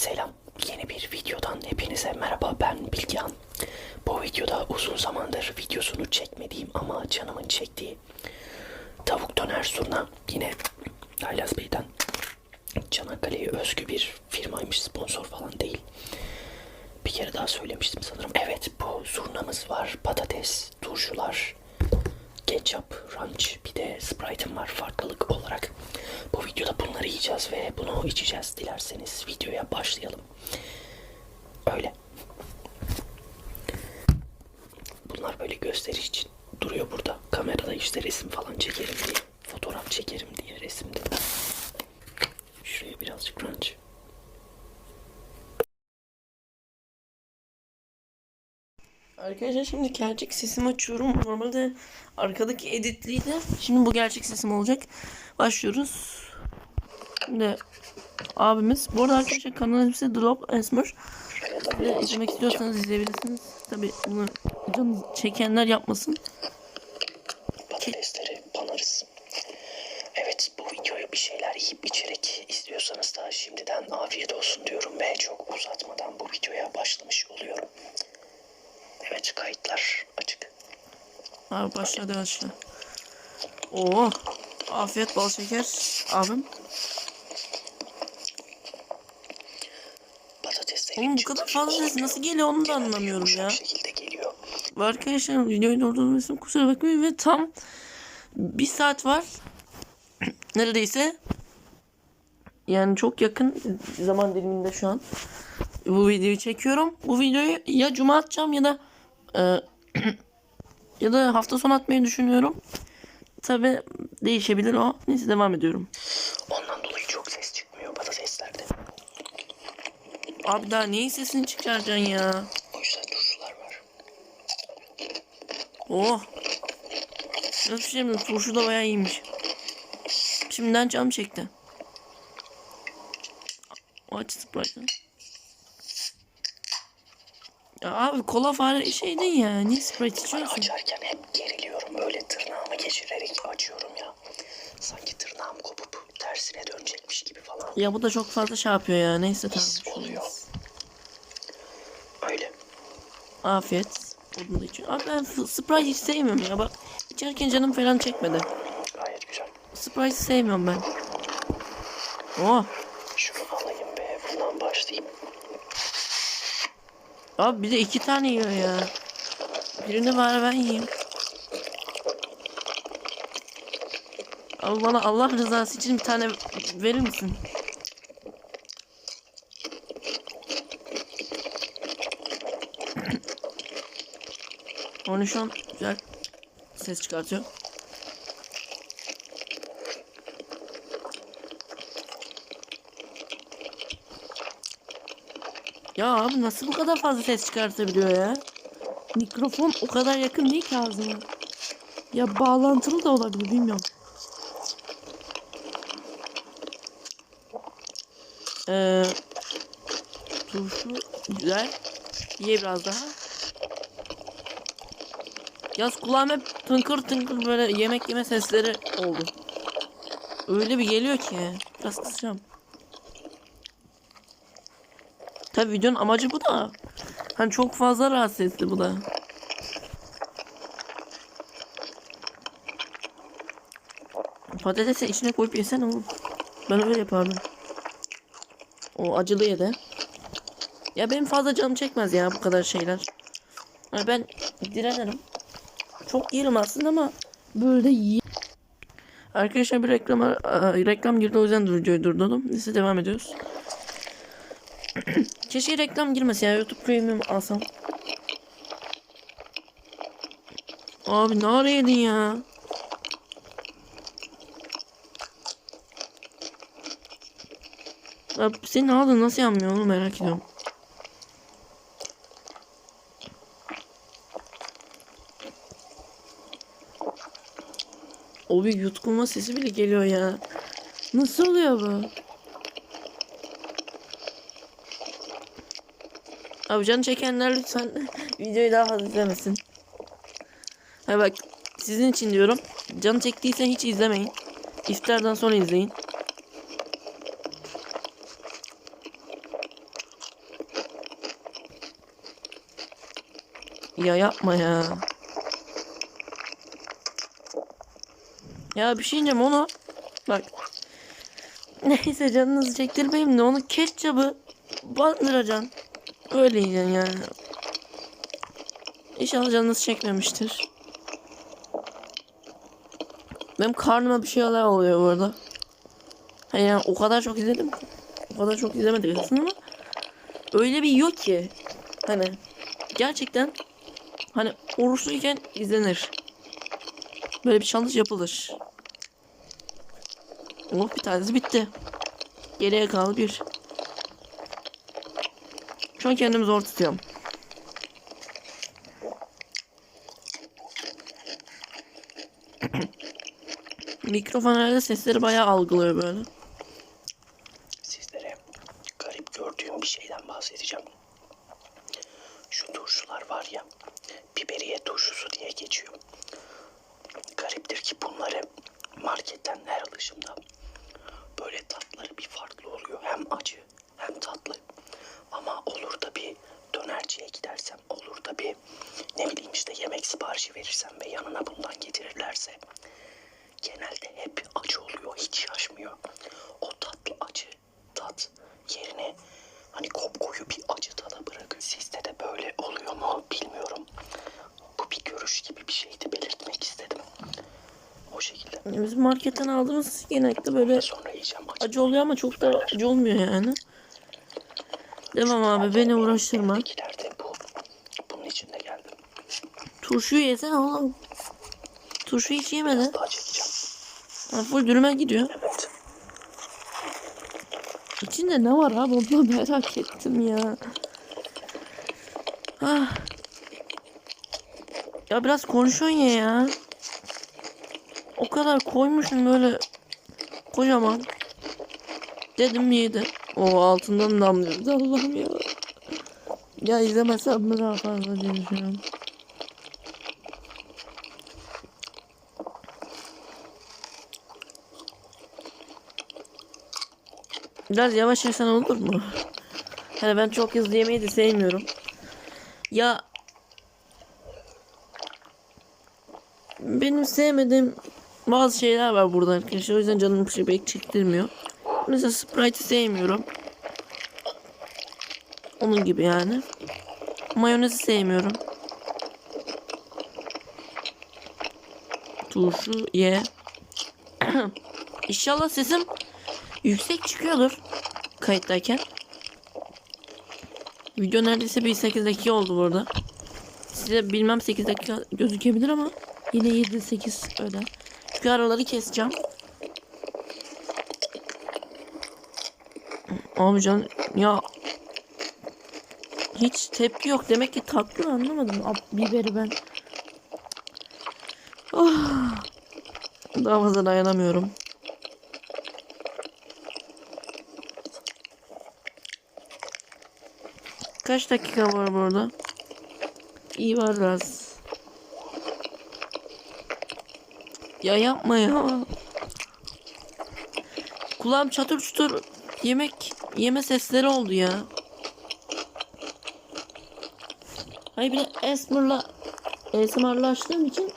Selam. Yeni bir videodan hepinize merhaba. Ben Bilgehan. Bu videoda uzun zamandır videosunu çekmediğim ama canımın çektiği tavuk döner surna yine Haylaz Bey'den Çanakkale'ye özgü bir firmaymış sponsor falan değil. Bir kere daha söylemiştim sanırım. Evet bu zurnamız var. Patates, turşular, ketçap, ranch bir de Sprite'ım var farklılık olarak. Bu videoda bunları yiyeceğiz ve bunu içeceğiz. Dilerseniz videoya başlayalım. Öyle. Bunlar böyle gösteriş için duruyor burada. Kamerada işte resim falan çekerim diye. Fotoğraf çekerim diye resimde. Şuraya birazcık ranch. Arkadaşlar şimdi gerçek sesimi açıyorum. Normalde arkadaki editliydi. Şimdi bu gerçek sesim olacak. Başlıyoruz. Şimdi abimiz. Bu arada arkadaşlar kanalın ismi Drop Esmer. Birazcık izlemek istiyorsanız izleyebilirsiniz. Tabi bunu canı çekenler yapmasın. patatesleri banarız. Evet bu videoya bir şeyler yiyip içerek istiyorsanız da şimdiden afiyet olsun diyorum ve çok uzatmadan bu videoya başlamış oluyorum. Evet kayıtlar açık. Abi başla hadi başla. Oo. Afiyet bal şeker abim. Oğlum bu kadar fazla ses nasıl geliyor onu da anlamıyorum ya. Ve Arkadaşlar videoyu durdurmasın kusura bakmayın ve tam bir saat var. Neredeyse. Yani çok yakın zaman diliminde şu an. Bu videoyu çekiyorum. Bu videoyu ya cuma atacağım ya da e, ya da hafta sonu atmayı düşünüyorum. Tabi değişebilir o. Neyse devam ediyorum. Ondan dolayı çok ses çıkmıyor patateslerde. Abi daha neyin sesini çıkaracaksın ya? O yüzden turşular var. Oh. Nasıl şey? Turşu da bayağı iyiymiş. Şimdiden canım çekti. Aç Sprite'ı. Ya abi kola fare şeydin ya. Niye Sprite Ben içiyorsun? açarken hep geriliyorum. Öyle tırnağımı geçirerek açıyorum ya. Sanki tırnağım kopup tersine dönecekmiş gibi falan. Ya bu da çok fazla şey yapıyor ya. Neyse His tamam. oluyor. Öyle. Afiyet. Bunu da için. Abi ben Sprite hiç sevmiyorum ya. Bak içerken canım falan çekmedi. Gayet güzel. Sprite'i sevmiyorum ben. Oh. Şunu alayım ve bundan başlayayım. Abi bir de iki tane yiyor ya. Birini bari ben yiyeyim. Abi bana Allah rızası için bir tane verir misin? Onu şu an güzel ses çıkartıyor. Ya abi nasıl bu kadar fazla ses çıkartabiliyor ya? Mikrofon o kadar yakın değil ki ağzıma. Ya bağlantılı da olabilir bilmiyorum. Ee, turşu güzel. Ye biraz daha. Yaz kulağım hep tınkır tınkır böyle yemek yeme sesleri oldu. Öyle bir geliyor ki. Biraz kısacağım. Tabi videonun amacı bu da. Hani çok fazla rahatsız etti bu da. Patatesi içine koyup yesene oğlum. Ben öyle yapardım. O acılı ye de. Ya benim fazla canım çekmez ya bu kadar şeyler. Yani ben direnirim. Çok yerim aslında ama böyle de yiye. Arkadaşlar bir reklam reklam girdi o yüzden videoyu durdurdum. Neyse devam ediyoruz. Keşke reklam girmese ya YouTube Premium alsam. Abi ne ara yedin ya? Abi senin ağzın nasıl yanmıyor onu merak ediyorum. O bir yutkunma sesi bile geliyor ya. Nasıl oluyor bu? Abi canı çekenler lütfen videoyu daha fazla izlemesin. Ha bak sizin için diyorum. Canı çektiyse hiç izlemeyin. İftardan sonra izleyin. Ya yapma ya. Ya bir şey diyeceğim onu. Bak. Neyse canınızı çektirmeyeyim de onu ketçabı bandıracaksın. Öyle yiyeceksin yani. İnşallah canınız çekmemiştir. Benim karnıma bir şeyler oluyor bu arada. Hani yani o kadar çok izledim. O kadar çok izlemedik aslında ama öyle bir yok ki. Hani gerçekten hani oruçluyken izlenir. Böyle bir challenge yapılır. Oh bir tanesi bitti. Geriye kaldı bir. Şu an kendimi zor tutuyorum. Mikrofon herhalde sesleri bayağı algılıyor böyle. Sizlere garip gördüğüm bir şeyden bahsedeceğim. Şu turşular var ya, biberiye turşusu diye geçiyor. Gariptir ki bunları marketten her alışımda böyle tatları bir farklı oluyor. Hem acı hem tatlı. Ama olur da bir dönerciye gidersem, olur da bir ne bileyim işte yemek siparişi verirsem ve yanına bundan getirirlerse genelde hep acı oluyor. Hiç şaşmıyor. O tatlı acı tat yerine hani kopkoyu bir acı tada bırakıyor. Sizde de böyle oluyor mu bilmiyorum. Bu bir görüş gibi bir şeydi belirtmek istedim. O şekilde. Biz marketten aldığımız genellikle böyle Ve sonra yiyeceğim acı. oluyor ama çok da acı olmuyor yani. Demem abi beni uğraştırma. Bunun için de geldim. Turşuyu yesene oğlum. Turşu hiç çekeceğim. Ha, full dürüme gidiyor. Evet. İçinde ne var abi onu merak ettim ya. Ah. Ya biraz konuşuyorsun ya ya. O kadar koymuşum böyle kocaman. Dedim yedi. O altından damlıyordu Allah'ım ya. Ya izlemesem mi daha fazla diye düşünüyorum. Biraz yavaş yesen olur mu? Hani ben çok hızlı yemeyi de sevmiyorum. Ya benim sevmediğim bazı şeyler var burada arkadaşlar. O yüzden canım bir şey pek çektirmiyor. Mesela Sprite'ı sevmiyorum. Onun gibi yani. Mayonezi sevmiyorum. Turşu ye. İnşallah sesim yüksek çıkıyordur kayıttayken. Video neredeyse bir 8 dakika oldu burada. Size bilmem 8 dakika gözükebilir ama yine 7-8 öyle. Çünkü araları keseceğim. Abi can ya hiç tepki yok. Demek ki tatlı anlamadım. Ab- Biberi ben. Oh. Daha fazla dayanamıyorum. Kaç dakika var burada? İyi var biraz. Ya yapma ya. Kulağım çatır çutur yemek yeme sesleri oldu ya. Hayır bir de Esmer'la ASMR'la açtığım için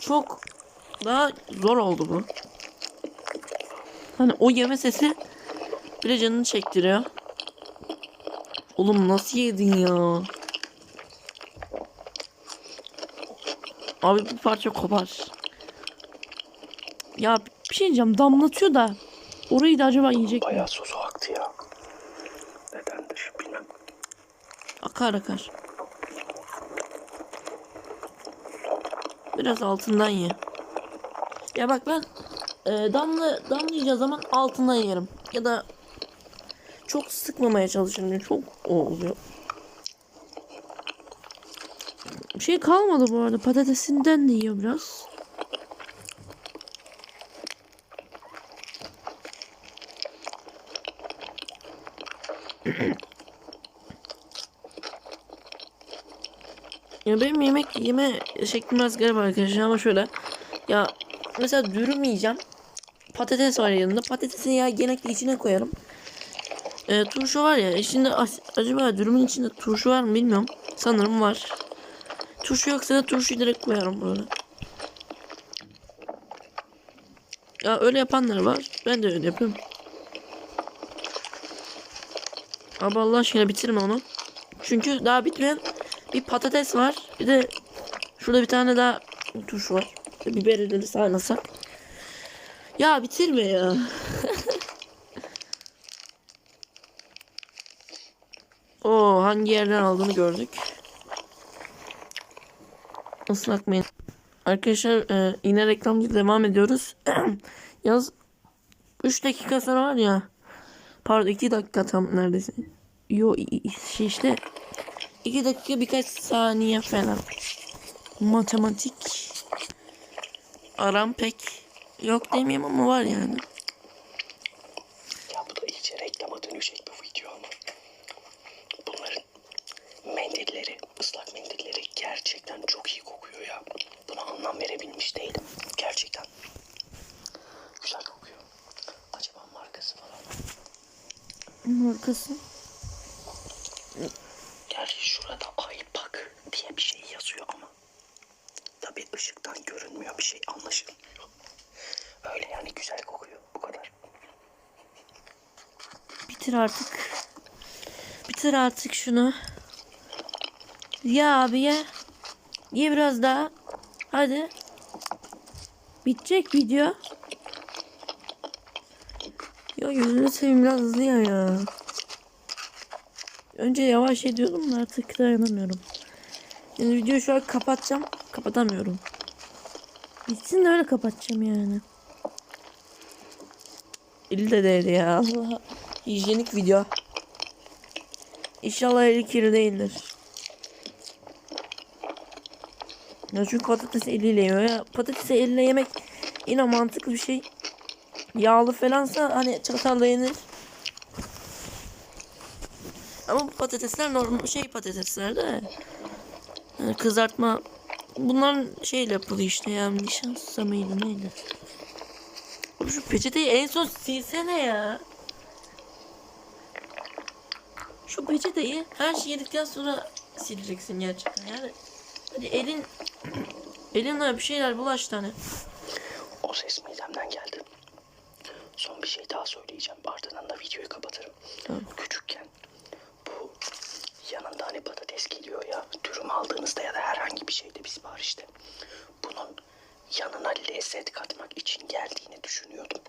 çok daha zor oldu bu. Hani o yeme sesi bile canını çektiriyor. Oğlum nasıl yedin ya? Abi bir parça kopar. Ya bir şey diyeceğim damlatıyor da orayı da acaba yiyecek mi? Bayağı sosu aktı ya. Nedendir bilmem. Akar akar. Biraz altından ye. Ya bak ben e, damla damlayacağı zaman altından yerim. Ya da çok sıkmamaya çalışırım. Çok o oluyor. Bir şey kalmadı bu arada. Patatesinden de yiyor biraz. Ya benim yemek yeme şeklim biraz garip arkadaşlar ama şöyle. Ya mesela dürüm yiyeceğim. Patates var yanında. Patatesin ya genellikle içine koyarım. E, turşu var ya içinde acaba dürümün içinde turşu var mı bilmiyorum. Sanırım var. Turşu yoksa da turşuyu direkt koyarım böyle. Ya öyle yapanlar var. Ben de öyle yapıyorum. Abi Allah aşkına bitirme onu. Çünkü daha bitmeyen bir patates var. Bir de şurada bir tane daha turşu var. Biberi de saymasak. Ya bitirme ya. Oo hangi yerden aldığını gördük. Islak mendil. Arkadaşlar e, yine reklamcı devam ediyoruz. Yaz 3 dakika sonra var ya. Pardon 2 dakika tam neredeyse. Yo şey işte 2 dakika birkaç saniye falan. Matematik aram pek yok demeyeyim ama var yani. Ya bu da iyice reklama dönecek bu video ama. Bunların mendilleri, ıslak mendilleri gerçekten çok iyi kokuyor ya. Buna anlam verebilmiş değilim. Gerçekten. Güzel kokuyor. Acaba markası falan. Markası. Gerçi şurada Aypak diye bir şey yazıyor ama. Tabi ışıktan görünmüyor bir şey anlaşılmıyor. Öyle yani güzel kokuyor bu kadar. Bitir artık. Bitir artık şunu. Ya abi ya. Ye biraz daha. Hadi. Bitecek video. Ya yüzünü seveyim biraz hızlı ya ya. Önce yavaş ediyordum da artık dayanamıyorum. Yani videoyu şu an kapatacağım. Kapatamıyorum. Bitsin de öyle kapatacağım yani. Eli de değdi ya. Allah. Hijyenik video. İnşallah eli kirli değildir. Ya çünkü patates eliyle yiyor ya. Patatesi elle yemek yine mantıklı bir şey. Yağlı falansa hani çatalla yenir. Ama bu patatesler normal şey patatesler de. Yani kızartma bunların şeyle yapılıyor işte ya nişasta mıydı neydi? Şu peçeteyi en son silsene ya. Şu peçeteyi her şey yedikten sonra sileceksin gerçekten yani. Hadi elin elinle bir şeyler bulaştı hani. O ses midemden geldi. Son bir şey daha söyleyeceğim. Ardından da videoyu kapatırım. Tamam. Küçükken bu yanında hani patates geliyor ya dürüm aldığınızda ya da herhangi bir şeyde bir siparişte. Bunun yanına lezzet katmak için geldiğini düşünüyordum.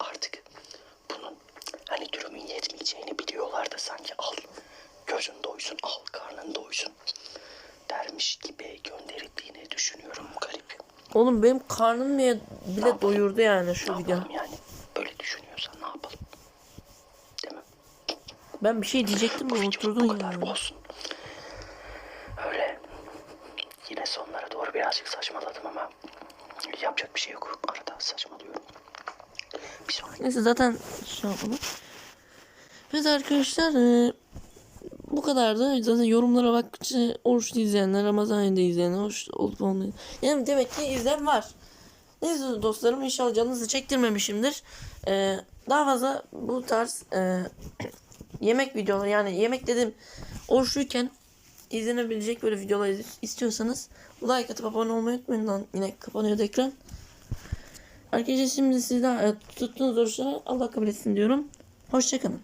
Artık hani dürümün yetmeyeceğini biliyorlar da sanki al gözün doysun al karnın doysun dermiş gibi gönderildiğini düşünüyorum garip. Oğlum benim karnım bile, bile doyurdu yani Ne şu video. yapalım yani? Böyle düşünüyorsan ne yapalım? Değil mi? Ben bir şey diyecektim de Bu kadar ya. olsun. Öyle. Yine sonlara doğru birazcık saçmaladım ama yapacak bir şey yok. Arada saçmalıyorum. Bir sonraki Neyse zaten şey yapalım. Evet arkadaşlar eee, bu kadardı. Zaten yorumlara bakınca oruçlu izleyenler, Ramazan ayında izleyenler, oruç olup olmayan. Yani demek ki izleyen var. Neyse dostlarım inşallah canınızı çektirmemişimdir. Eee, daha fazla bu tarz eee, yemek videoları yani yemek dedim oruçluyken izlenebilecek böyle videolar istiyorsanız like atıp abone olmayı unutmayın lan. Yine kapanıyordu ekran. Arkadaşlar şimdi sizden e, tuttuğunuz oruçları Allah kabul etsin diyorum. Hoşçakalın.